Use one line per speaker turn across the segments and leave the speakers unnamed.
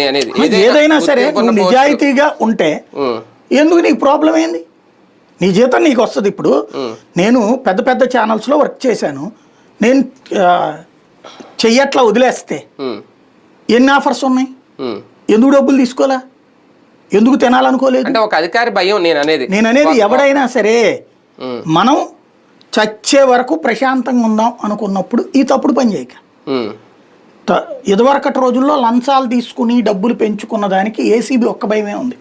నేను అనేది
ఏదైనా సరే నువ్వు నిజాయితీగా ఉంటే ఎందుకు నీకు ప్రాబ్లం ఏంది? నీ జీతం నీకు వస్తుంది ఇప్పుడు. నేను పెద్ద పెద్ద ఛానల్స్లో వర్క్ చేశాను. నేను చెయ్యట్లా వదిలేస్తే ఎన్ని ఆఫర్స్ ఉన్నాయి. ఎందుకు డబ్బులు తీసుకోలే? ఎందుకు తినాలనుకోలేదు?
అంటే ఒక అధికారి భయం నేను అనేది.
నేను అనేది ఎవడైనా సరే మనం చచ్చే వరకు ప్రశాంతంగా ఉందాం అనుకున్నప్పుడు ఈ తప్పుడు పని చేయక. ఇదివరకటి రోజుల్లో లంచాలు తీసుకుని డబ్బులు పెంచుకున్న దానికి ఏసీబీ ఒక్క భయమే ఉంది.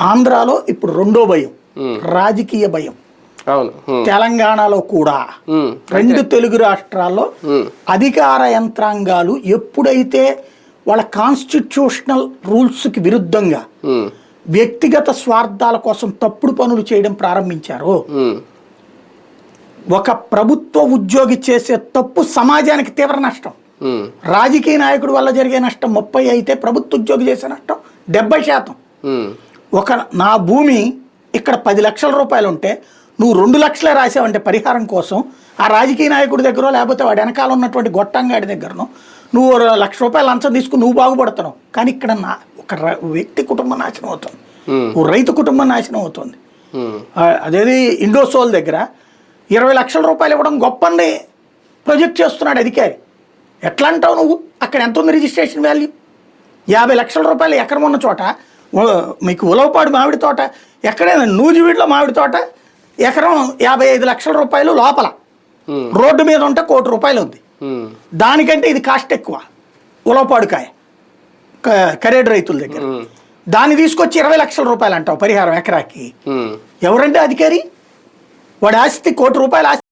ఆంధ్రాలో ఇప్పుడు రెండో భయం. రాజకీయ భయం. తెలంగాణలో కూడా. రెండు తెలుగు రాష్ట్రాల్లో అధికార యంత్రాంగాలు ఎప్పుడైతే వాళ్ళ కాన్స్టిట్యూషనల్ రూల్స్కి విరుద్ధంగా వ్యక్తిగత స్వార్థాల కోసం తప్పుడు పనులు చేయడం ప్రారంభించారో ఒక ప్రభుత్వ ఉద్యోగి చేసే తప్పు సమాజానికి తీవ్ర నష్టం. రాజకీయ నాయకుడి వల్ల జరిగే నష్టం ముప్పై అయితే ప్రభుత్వ ఉద్యోగి చేసే నష్టం డెబ్బై శాతం. ఒక నా భూమి ఇక్కడ పది లక్షల రూపాయలు ఉంటే నువ్వు రెండు లక్షలే రాసావంటే పరిహారం కోసం ఆ రాజకీయ నాయకుడి దగ్గర లేకపోతే వాడి వెనకాల ఉన్నటువంటి గొట్టంగాడి దగ్గరనో నువ్వు లక్ష రూపాయలు లంచం తీసుకుని నువ్వు బాగుపడుతున్నావు. కానీ ఇక్కడ నా ఒక వ్యక్తి కుటుంబం నాశనం అవుతుంది. ఓ రైతు కుటుంబం నాశనం అవుతుంది. అదేది ఇండోసోల్ దగ్గర ఇరవై లక్షల రూపాయలు ఇవ్వడం గొప్పని ప్రొజెక్ట్ చేస్తున్నాడు అధికారి. ఎట్లా అంటావు నువ్వు? అక్కడ ఎంత ఉంది రిజిస్ట్రేషన్ వాల్యూ? యాభై లక్షల రూపాయలు ఎకరం ఉన్న చోట మీకు ఉలవపాడు మామిడి తోట ఎక్కడైనా నూజివీడులో మామిడి తోట ఎకరం యాభై ఐదు లక్షల రూపాయలు లోపల. రోడ్డు మీద ఉంటే కోటి రూపాయలు ఉంది. దానికంటే ఇది కాస్ట్ ఎక్కువ. ఉలవపాడుకాయ కరేడు రైతుల దగ్గర. దాన్ని తీసుకొచ్చి ఇరవై లక్షల రూపాయలు అంటావు పరిహారం ఎకరాకి. ఎవరంటే అధికారి? వాడి ఆస్తి కోటి రూపాయల ఆస్తి